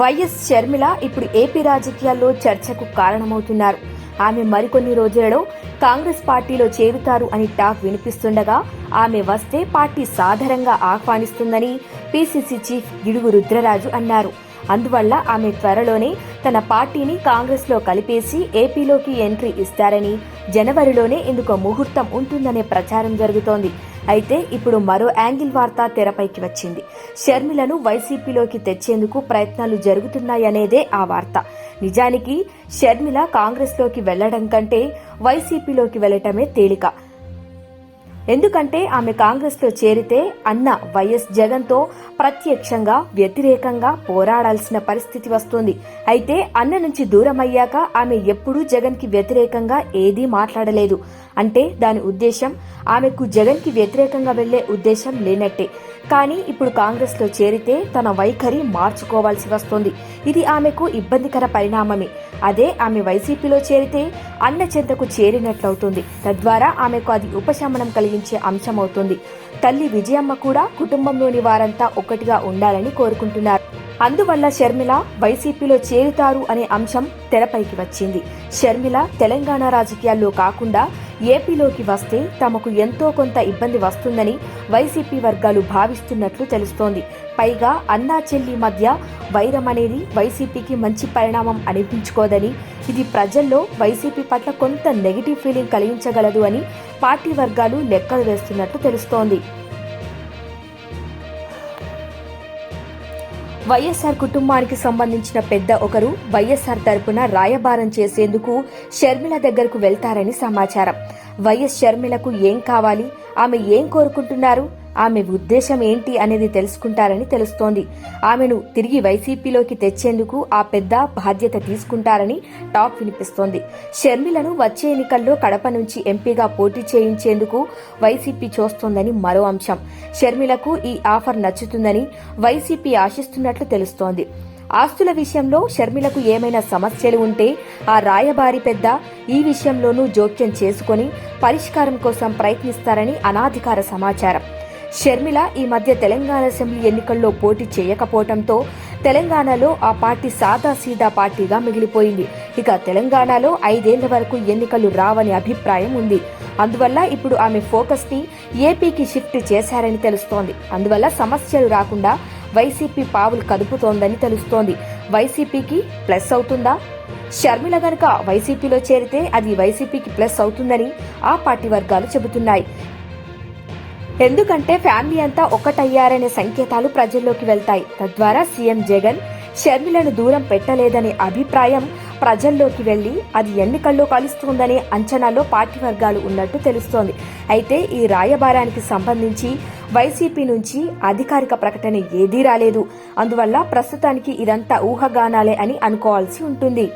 YS Sharmila ఇప్పుడు AP రాజకీయాల్లో చర్చకు కారణమవుతున్నారు. ఆమె మరికొన్ని రోజులలో కాంగ్రెస్ పార్టీలో చేరుతారు అని టాక్ వినిపిస్తుండగా ఆమె వస్తే పార్టీ సాధారణంగా ఆహ్వానిస్తుందని పీసీసీ చీఫ్ గిడుగు రుద్రరాజు అన్నారు. అందువల్ల ఆమె త్వరలోనే తన పార్టీని కాంగ్రెస్లో కలిపేసి ఏపీలోకి ఎంట్రీ ఇస్తారని జనవరిలోనే ఇందుకు ముహూర్తం ఉంటుందనే ప్రచారం జరుగుతోంది. అయితే ఇప్పుడు మరో యాంగిల్ వార్త తెరపైకి వచ్చింది. షర్మిలను వైసీపీలోకి తెచ్చేందుకు ప్రయత్నాలు జరుగుతున్నాయనేదే ఆ వార్త. నిజానికి షర్మిల కాంగ్రెస్లోకి వెళ్ళడం కంటే వైసీపీలోకి వెళ్ళటమే తేలిక. ఎందుకంటే ఆమె కాంగ్రెస్లో చేరితే అన్న వైఎస్ జగన్తో ప్రత్యక్షంగా వ్యతిరేకంగా పోరాడాల్సిన పరిస్థితి వస్తుంది. అయితే అన్న నుంచి దూరం అయ్యాక ఆమె ఎప్పుడూ జగన్కి వ్యతిరేకంగా ఏదీ మాట్లాడలేదు. అంటే దాని ఉద్దేశం ఆమెకు జగన్కి వ్యతిరేకంగా వెళ్ళే ఉద్దేశం లేనట్టే. కానీ ఇప్పుడు కాంగ్రెస్లో చేరితే తన వైఖరి మార్చుకోవాల్సి వస్తుంది. ఇది ఆమెకు ఇబ్బందికర పరిణామమే. అదే ఆమె వైసీపీలో చేరితే అన్న చెంతకు చేరినట్లవుతుంది. తద్వారా ఆమెకు అది ఉపశమనం కలిగించే అంశమవుతుంది. తల్లి విజయమ్మ కూడా కుటుంబంలోని వారంతా ఒక్కటిగా ఉండాలని కోరుకుంటున్నారు. అందువల్ల షర్మిల వైసీపీలో చేరుతారు అనే అంశం తెరపైకి వచ్చింది. షర్మిల తెలంగాణ రాజకీయాల్లో కాకుండా ఏపీలోకి వస్తే తమకు ఎంతో కొంత ఇబ్బంది వస్తుందని వైసీపీ వర్గాలు భావిస్తున్నట్లు తెలుస్తోంది. పైగా అన్నా చెల్లి మధ్య వైరం అనేది వైసీపీకి మంచి పరిణామం అనిపించుకోదని ఇది ప్రజల్లో వైసీపీ పట్ల కొంత నెగిటివ్ ఫీలింగ్ కలిగించగలదు అని పార్టీ వర్గాలు లెక్కలు వేస్తున్నట్లు తెలుస్తోంది. వైఎస్ఆర్ కుటుంబానికి సంబంధించిన పెద్ద ఒకరు వైఎస్ఆర్ తరపున రాయబారం చేసేందుకు షర్మిల దగ్గరకు వెళ్తారని సమాచారం. వైఎస్ షర్మిలకు ఏం కావాలి? ఆమె ఏం కోరుకుంటున్నారు? ఆమె ఉద్దేశం ఏంటి అనేది తెలుసుకుంటారని తెలుస్తోంది. ఆమెను తిరిగి వైసీపీలోకి తెచ్చేందుకు ఆ పెద్ద బాధ్యత తీసుకుంటారని టాక్ వినిపిస్తోంది. షర్మిలను వచ్చే ఎన్నికల్లో కడప నుంచి ఎంపీగా పోటీ చేయించేందుకు వైసీపీ చూస్తోందని మరో అంశం. షర్మిలకు ఈ ఆఫర్ నచ్చుతుందని వైసీపీ ఆశిస్తున్నట్లు తెలుస్తోంది. ఆస్తుల విషయంలో షర్మిలకు ఏమైనా సమస్యలు ఉంటే ఆ రాయబారి పెద్ద ఈ విషయంలోనూ జోక్యం చేసుకుని పరిష్కారం కోసం ప్రయత్నిస్తారని అనాధికార సమాచారం. షర్మిల ఈ మధ్య తెలంగాణ అసెంబ్లీ ఎన్నికల్లో పోటీ చేయకపోవడంతో తెలంగాణలో ఆ పార్టీ సాదాసీదా పార్టీగా మిగిలిపోయింది. ఇక తెలంగాణలో ఐదేళ్ళ వరకు ఎన్నికలు రావని అభిప్రాయం ఉంది. అందువల్ల ఇప్పుడు ఆమె ఫోకస్ని ఏపీకి షిఫ్ట్ చేశారని తెలుస్తోంది. అందువల్ల సమస్యలు రాకుండా వైసీపీ పావులు కదుపుతోందని తెలుస్తోంది. వైసీపీకి ప్లస్ అవుతుందా? షర్మిల గనుక వైసీపీలో చేరితే అది వైసీపీకి ప్లస్ అవుతుందని ఆ పార్టీ వర్గాలు చెబుతున్నాయి. ఎందుకంటే ఫ్యామిలీ అంతా ఒకటయ్యారనే సంకేతాలు ప్రజల్లోకి వెళ్తాయి. తద్వారా సీఎం జగన్ షర్మిలను దూరం పెట్టలేదనే అభిప్రాయం ప్రజల్లోకి వెళ్ళి అది ఎన్నికల్లో కలుస్తుందనే అంచనాలో పార్టీ వర్గాలు ఉన్నట్టు తెలుస్తోంది. అయితే ఈ రాయబారానికి సంబంధించి వైసీపీ నుంచి అధికారిక ప్రకటన ఏదీ రాలేదు. అందువల్ల ప్రస్తుతానికి ఇదంతా ఊహగానాలే అని అనుకోవాల్సి ఉంటుంది.